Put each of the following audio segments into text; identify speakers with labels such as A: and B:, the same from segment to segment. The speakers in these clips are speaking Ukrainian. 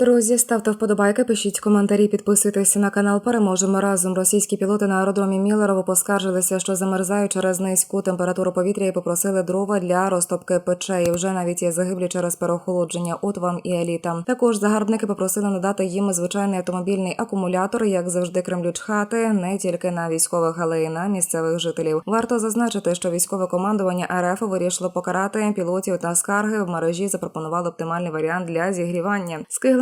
A: Друзі, ставте вподобайки, пишіть коментарі, підписуйтесь на канал. Переможемо разом. Російські пілоти на аеродромі Міллерово поскаржилися, що замерзають через низьку температуру повітря і попросили дрова для розтопки печей. Вже навіть є загиблі через переохолодження. От вам і еліта. Також загарбники попросили надати їм звичайний автомобільний акумулятор, як завжди кремлють хати, не тільки на військових, але й на місцевих жителів. Варто зазначити, що військове командування РФ вирішило покарати пілотів та скарги в мережі. Запропонували оптимальний варіант для зігрівання.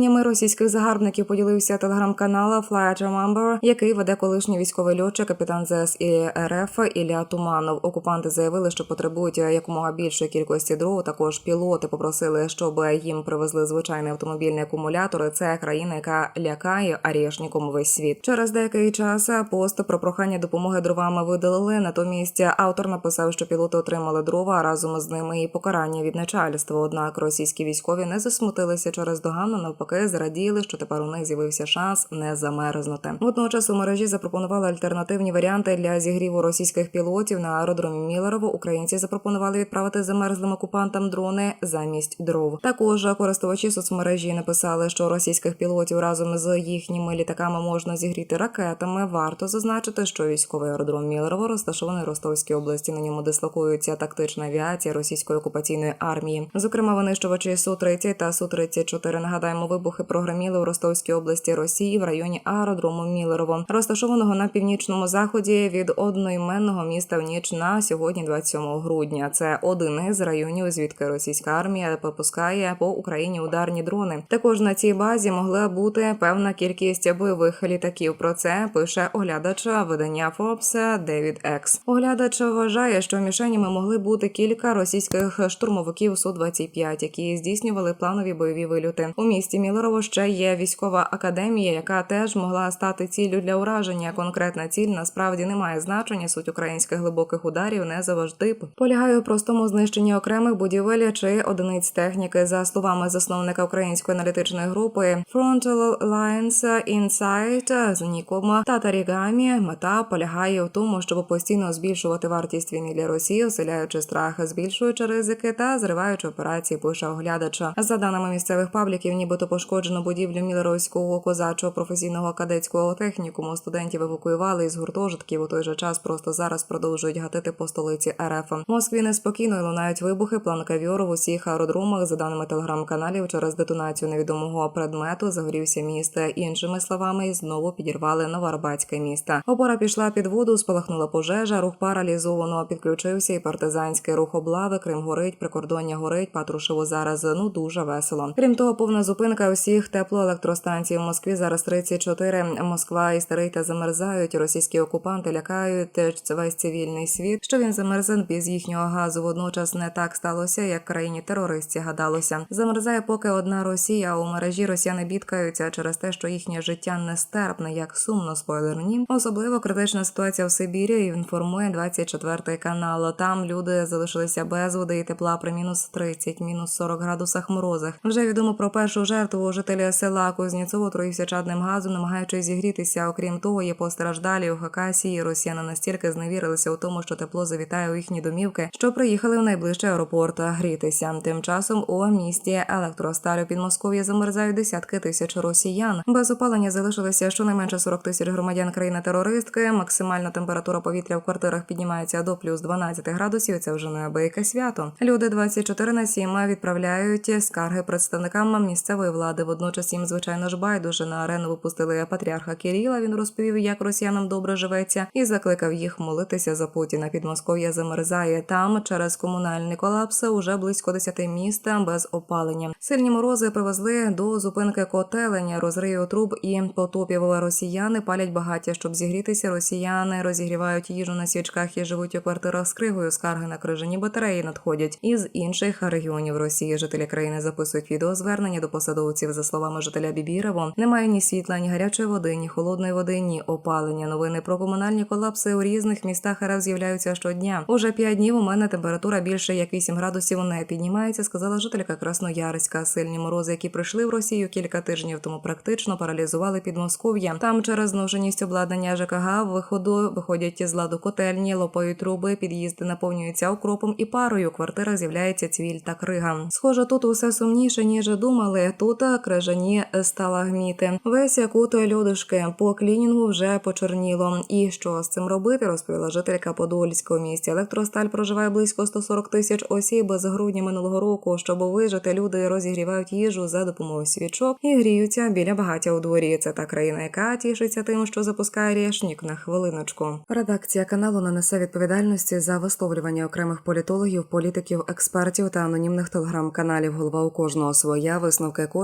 A: Скигленнями російських загарбників поділився телеграм-канал Flight Remember, який веде колишній військовий льотчик, капітан ЗС і РФ Ілля Туманов. Окупанти заявили, що потребують якомога більшої кількості дров. Також пілоти попросили, щоб їм привезли звичайний автомобільний акумулятор. Це країна, яка лякає арішніком весь світ. Через деякий час пост про прохання допомоги дровами видалили. Натомість автор написав, що пілоти отримали дрова разом з ними і покарання від начальства. Однак російські військові не засмутилися через догану. Навпаки, зраділи, що тепер у них з'явився шанс не замерзнути. Водночас у мережі запропонували альтернативні варіанти для зігріву російських пілотів на аеродромі Мілерово. Українці запропонували відправити замерзлим окупантам дрони замість дров. Також користувачі соцмережі написали, що російських пілотів разом з їхніми літаками можна зігріти ракетами. Варто зазначити, що військовий аеродром Мілерово розташований в Ростовській області. На ньому дислокується тактична авіація російської окупаційної армії. Зокрема, винищувачі су 30 та су 34 Нагадаємо, вибухи прогреміли у Ростовській області Росії в районі аеродрому Мілерово, розташованого на північному заході від одноіменного міста в ніч на сьогодні, 27 грудня. Це один із районів, звідки російська армія попускає по Україні ударні дрони. Також на цій базі могла бути певна кількість бойових літаків. Про це пише оглядач видання Forbes Девід Екс. Оглядач вважає, що мішенями могли бути кілька російських штурмовиків су 25 які здійснювали планові бойові вильоти. У місті Мілерово ще є військова академія, яка теж могла стати ціллю для ураження. Конкретна ціль насправді не має значення. Суть українських глибоких ударів не завжди полягає у простому знищенні окремих будівель чи одиниць техніки. За словами засновника української аналітичної групи Frontal Alliance Insight з ніком Татарігамі, мета полягає в тому, щоб постійно збільшувати вартість війни для Росії, оселяючи страх, збільшуючи ризики та зриваючи операції. Пише оглядача за даними місцевих пабліків, нібито пошкоджено будівлю Мілеровського козачого професійного кадетського технікуму. Студентів евакуювали із гуртожитків. У той же час просто зараз продовжують гатити по столиці РФ. Москві неспокійно і лунають вибухи. План кавіору в усіх аеродромах. За даними телеграм-каналів, через детонацію невідомого предмету загорівся міст. Іншими словами, і знову підірвали Новоарбатське місто. Опора пішла під воду, спалахнула пожежа. Рух паралізовано підключився. І партизанський рух облави. Крим горить, прикордоння горить. Патрушево зараз ну дуже весело. Крім того, повна зупинка усіх теплоелектростанцій в Москві зараз 34. Москва і старий та замерзають. Російські окупанти лякають весь цивільний світ. Що він замерзен без їхнього газу. Водночас не так сталося, як країні терористі гадалося. Замерзає поки одна Росія. У мережі росіяни бідкаються через те, що їхнє життя нестерпне, як сумно спойлерні. Особливо критична ситуація в Сибірі. Інформує 24 канал. Там люди залишилися без води і тепла при мінус 30, мінус 40 градусах морозах. Вже відомо про першу жертву жителя села Кузнєцово отруївся чадним газом, намагаючись зігрітися. Окрім того, є постраждалі у Хакасії. Росіяни настільки зневірилися у тому, що тепло завітає у їхні домівки, що приїхали в найближчий аеропорт грітися. Тим часом у місті електросталю Підмосков'я замерзають десятки тисяч росіян. Без опалення залишилися щонайменше 40 тисяч громадян країни-терористки. Максимальна температура повітря в квартирах піднімається до плюс 12 градусів. Це вже неабияке свято. Люди 24 на 7 відправляють скарги представникам місцевої влади. Водночас їм, звичайно ж, байдуже на арену випустили патріарха Кіріла. Він розповів, як росіянам добре живеться, і закликав їх молитися за Путіна. Підмосков'я замерзає там через комунальний колапс. Уже близько 10 міст без опалення. Сильні морози привезли до зупинки котелення, розрию труб і потопів. Росіяни палять багаття, щоб зігрітися. Росіяни розігрівають їжу на свічках і живуть у квартирах з кригою. Скарги на крижані батареї надходять із інших регіонів Росії. Жителі країни записують відеозвернення до посадовців. За словами жителя Бібірево, немає ні світла, ні гарячої води, ні холодної води, ні опалення. Новини про комунальні колапси у різних містах РФ з'являються щодня. Уже п'ять днів у мене температура більше як 8 градусів не піднімається. Сказала жителька Красноярська. Сильні морози, які прийшли в Росію кілька тижнів тому, практично паралізували Підмосков'я. Там через зношеність обладнання ЖКГ виходу виходять з ладу котельні, лопають труби, під'їзди наповнюються окропом і парою. У квартирах з'являється цвіль та крига. Схоже, тут усе сумніше ніж думали. Тут та крижані сталагміти. Весь якут людишки по клінінгу вже почорніло. І що з цим робити, розповіла жителька Подольського місті. Електросталь проживає близько 140 тисяч осіб з грудня минулого року. Щоб вижити, люди розігрівають їжу за допомогою свічок і гріються біля багаття у дворі. Це та країна, яка тішиться тим, що запускає рєшнік на хвилиночку. Редакція каналу не несе відповідальності за висловлювання окремих політологів, політиків, експертів та анонімних телеграм-каналів. Голова у кожного своя висновки